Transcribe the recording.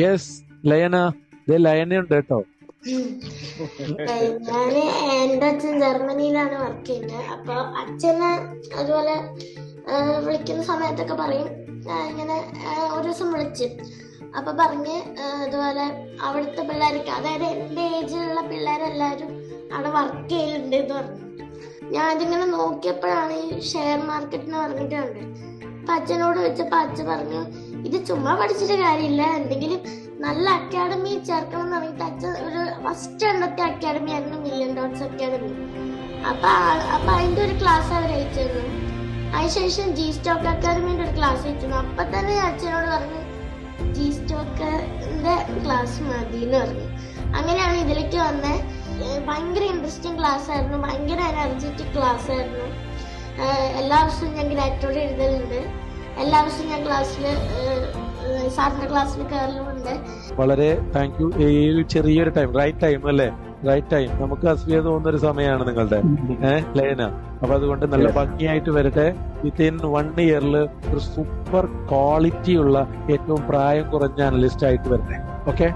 Yes ലയന ദേ ലയനയുണ്ട് കേട്ടോ. ഞാൻ എന്റെ അച്ഛൻ ജർമ്മനിയിലാണ് വർക്ക് ചെയ്യുന്നത് അപ്പൊ അച്ഛനെ അതുപോലെ വിളിക്കുന്ന സമയത്തൊക്കെ പറയും. ഇങ്ങനെ ഒരു ദിവസം വിളിച്ച്. അപ്പൊ പറഞ്ഞ് അതുപോലെ അവിടുത്തെ പിള്ളേർക്ക് അതായത് എന്റെ ഏജിലുള്ള പിള്ളേരെല്ലാരും അവിടെ വർക്ക് ചെയ്യലുണ്ട് എന്ന് പറഞ്ഞു. ഞാൻ ഇതിങ്ങനെ നോക്കിയപ്പോഴാണ് ഈ ഷെയർ മാർക്കറ്റ് എന്ന് പറഞ്ഞിട്ടുണ്ട് അപ്പൊ അച്ഛനോട് ചോദിച്ചപ്പോ അച്ഛൻ പറഞ്ഞു ഇത് ചുമ്മാ പഠിച്ചിട്ട് കാര്യമില്ല. എന്തെങ്കിലും നല്ല അക്കാഡമി ചേർക്കണം എന്ന് പറഞ്ഞിട്ട് അച്ഛൻ ഒരു ഫസ്റ്റ് എണ്ണത്തെ അക്കാഡമി ആയിരുന്നു മില്യൺ ഡോട്ട്സ് അക്കാഡമി അപ്പൊ അപ്പൊ അതിന്റെ ഒരു ക്ലാസ് അവർ അയച്ചിരുന്നു. അതിനുശേഷം ജി സ്റ്റോക്ക് അക്കാഡമിന്റെ ഒരു ക്ലാസ് അയച്ചിരുന്നു. അപ്പൊ തന്നെ അച്ഛനോട് പറഞ്ഞു ജി സ്റ്റോക്കിന്റെ ക്ലാസ് മതി എന്ന് പറഞ്ഞു. അങ്ങനെയാണ് ഇതിലേക്ക് വന്ന. ഭയങ്കര ഇൻട്രസ്റ്റിംഗ് ക്ലാസ് ആയിരുന്നു. ഭയങ്കര എനർജറ്റിക് ക്ലാസ് ആയിരുന്നു. എല്ലാ ദിവസവും ഞാൻ ഗ്രാറ്റോട് എഴുതലുണ്ട്. എല്ലാ വർഷവും ഞാൻ ക്ലാസ്സിൽ സാറിന്റെ ക്ലാസ്സിൽ കയറലുമുണ്ട് വളരെ താങ്ക് യു ഈ ചെറിയൊരു ടൈം റൈറ്റ് ടൈം അല്ലേ? റൈറ്റ് ടൈം നമുക്ക് അസൂയ തോന്നുന്ന ഒരു സമയമാണ് നിങ്ങളുടെ. ഏഹ് ലയന. അപ്പൊ അതുകൊണ്ട് നല്ല ഭംഗിയായിട്ട് വരട്ടെ. വിത്തിൻ വൺ ഇയറിൽ ഒരു സൂപ്പർ ക്വാളിറ്റി ഉള്ള ഏറ്റവും പ്രായം കുറഞ്ഞ അനലിസ്റ്റ് ആയിട്ട് വരട്ടെ. ഓക്കെ